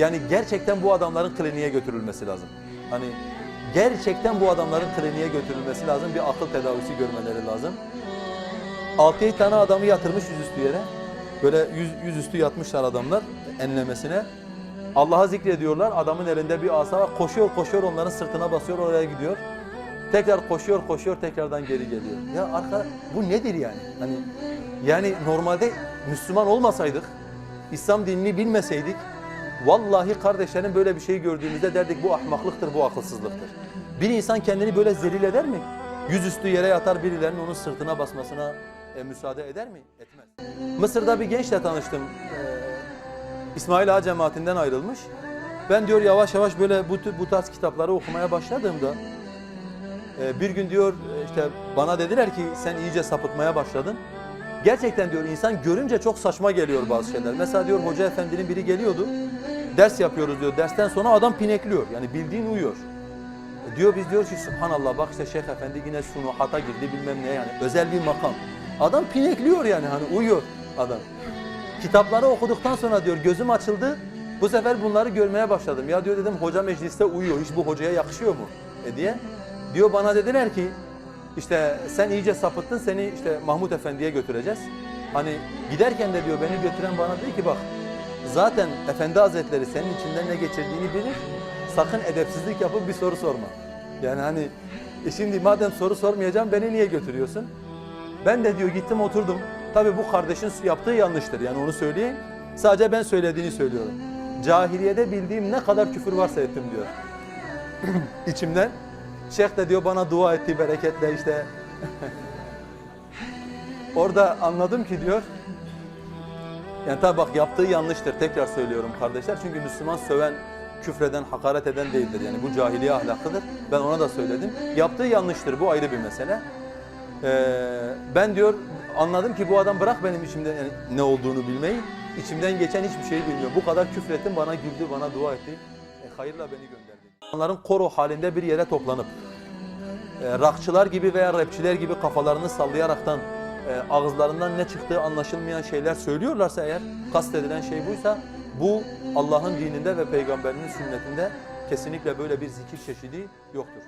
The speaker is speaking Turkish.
Yani gerçekten bu adamların kliniğe götürülmesi lazım. Hani gerçekten bu adamların kliniğe götürülmesi lazım. Bir akıl tedavisi görmeleri lazım. 6-7 tane adamı yatırmış yüzüstü yere. Böyle yüz, yüzüstü yatmışlar adamlar enlemesine. Allah'a zikrediyorlar. Adamın elinde bir asa var. Koşuyor koşuyor onların sırtına basıyor oraya gidiyor. Tekrar koşuyor koşuyor tekrardan geri geliyor. Ya arka bu nedir yani? Hani yani normalde Müslüman olmasaydık, İslam dinini bilmeseydik vallahi kardeşlerim böyle bir şey gördüğümüzde derdik bu ahmaklıktır, bu akılsızlıktır. Bir insan kendini böyle zelil eder mi? Yüzüstü yere yatar birilerinin onun sırtına basmasına e, müsaade eder mi? Etmez. Mısır'da bir gençle tanıştım. Ee, İsmail Ağa cemaatinden ayrılmış. Ben diyor yavaş yavaş böyle bu, bu tarz kitapları okumaya başladığımda ee, bir gün diyor e, işte bana dediler ki sen iyice sapıtmaya başladın. Gerçekten diyor insan görünce çok saçma geliyor bazı şeyler. Mesela diyor hoca efendinin biri geliyordu. Ders yapıyoruz diyor. Dersten sonra adam pinekliyor. Yani bildiğin uyuyor. E, Diyor biz diyor ki subhanallah bak işte şeyh efendi yine sunuhata girdi bilmem ne yani özel bir makam. Adam pinekliyor yani hani uyuyor adam. Kitapları okuduktan sonra diyor gözüm açıldı. Bu sefer bunları görmeye başladım. Ya diyor dedim hoca mecliste uyuyor. Hiç bu hocaya yakışıyor mu? E diye. Diyor bana dediler ki işte sen iyice sapıttın seni işte Mahmut Efendi'ye götüreceğiz. Hani giderken de diyor beni götüren bana dedi ki bak zaten Efendi Hazretleri senin içinden ne geçirdiğini bilir. Sakın edepsizlik yapıp bir soru sorma. Yani hani e şimdi madem soru sormayacağım beni niye götürüyorsun? Ben de diyor gittim oturdum. Tabii bu kardeşin yaptığı yanlıştır. Yani onu söyleyeyim. Sadece ben söylediğini söylüyorum. Cahiliyede bildiğim ne kadar küfür varsa ettim diyor. İçimden. Şeyh de diyor bana dua etti bereketle işte. Orada anladım ki diyor. Yani tabi bak yaptığı yanlıştır. Tekrar söylüyorum kardeşler. Çünkü Müslüman söven, küfreden, hakaret eden değildir. Yani bu cahiliye ahlakıdır. Ben ona da söyledim. Yaptığı yanlıştır. Bu ayrı bir mesele. Ee, ben diyor anladım ki bu adam bırak benim içimden yani ne olduğunu bilmeyi. İçimden geçen hiçbir şeyi bilmiyor. Bu kadar küfrettim bana güldü, bana dua etti. E, hayırla beni gönderdi. İnsanların koro halinde bir yere toplanıp e, rakçılar gibi veya rapçiler gibi kafalarını sallayaraktan e, ağızlarından ne çıktığı anlaşılmayan şeyler söylüyorlarsa eğer kastedilen şey buysa bu Allah'ın dininde ve peygamberinin sünnetinde kesinlikle böyle bir zikir çeşidi yoktur.